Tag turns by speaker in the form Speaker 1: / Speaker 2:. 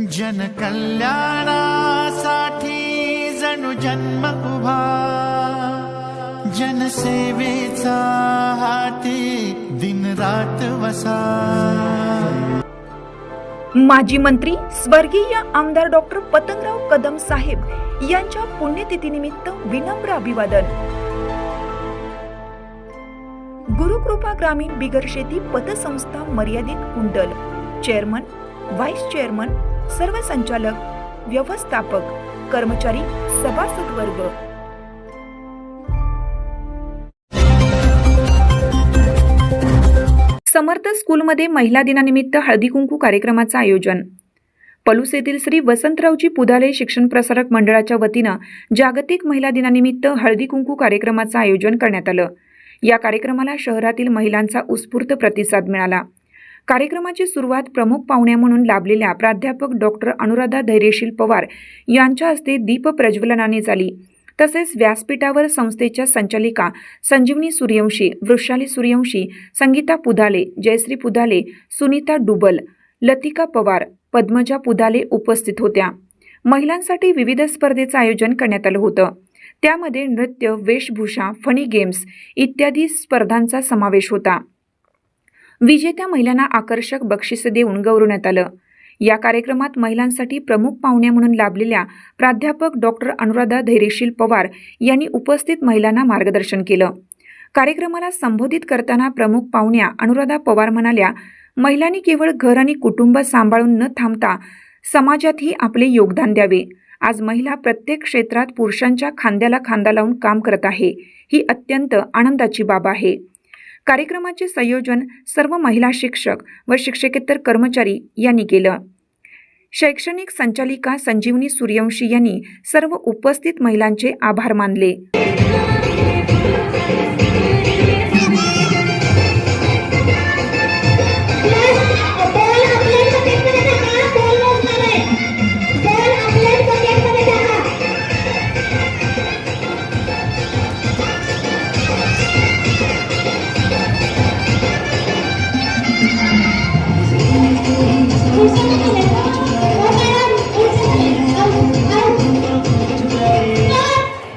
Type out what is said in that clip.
Speaker 1: जनकल्याणासाठी जणू जन्म उभा. जनसेवेचा हाती दिन रात वसा.
Speaker 2: माजी मंत्री स्वर्गीय आमदार डॉक्टर पतंगराव कदम साहेब यांच्या पुण्यतिथीनिमित्त विनम्र अभिवादन. गुरुकृपा ग्रामीण बिगर शेती पतसंस्था मर्यादित कुंडल. चेअरमन व्हाईस चेअरमन सर्व संचालक व्यवस्थापक कर्मचारी सभासद वर्ग. समर्थ स्कूलमध्ये महिला दिनानिमित्त हळदी कुंकू कार्यक्रमाचं आयोजन. पलूस येथील श्री वसंतरावजी पुधाले शिक्षण प्रसारक मंडळाच्या वतीनं जागतिक महिला दिनानिमित्त हळदी कुंकू कार्यक्रमाचं आयोजन करण्यात आलं. या कार्यक्रमाला शहरातील महिलांचा उत्स्फूर्त प्रतिसाद मिळाला. कार्यक्रमाची सुरुवात प्रमुख पाहुण्या म्हणून लाभलेल्या प्राध्यापक डॉक्टर अनुराधा धैर्यशील पवार यांच्या हस्ते दीप प्रज्वलनाने झाली. तसेच व्यासपीठावर संस्थेच्या संचालिका संजीवनी सूर्यवंशी वृषाली सूर्यवंशी संगीता पुधाले जयश्री पुधाले सुनीता डुबल लतिका पवार पद्मजा पुधाले उपस्थित होत्या. महिलांसाठी विविध स्पर्धेचं आयोजन करण्यात आलं होतं. त्यामध्ये नृत्य वेशभूषा फणी गेम्स इत्यादी स्पर्धांचा समावेश होता. विजेत्या महिलांना आकर्षक बक्षिसं देऊन गौरवण्यात आलं. या कार्यक्रमात महिलांसाठी प्रमुख पाहुण्या म्हणून लाभलेल्या प्राध्यापक डॉक्टर अनुराधा धैर्यशील पवार यांनी उपस्थित महिलांना मार्गदर्शन केलं. कार्यक्रमाला संबोधित करताना प्रमुख पाहुण्या अनुराधा पवार म्हणाल्या महिलांनी केवळ घर आणि कुटुंब सांभाळून न थांबता समाजातही आपले योगदान द्यावे. आज महिला प्रत्येक क्षेत्रात पुरुषांच्या खांद्याला खांदा लावून काम करत आहे. ही अत्यंत आनंदाची बाब आहे. कार्यक्रमाचे संयोजन सर्व महिला शिक्षक व शिक्षकेतर कर्मचारी यांनी केलं. शैक्षणिक संचालिका संजीवनी सूर्यवंशी यांनी सर्व उपस्थित महिलांचे आभार मानले.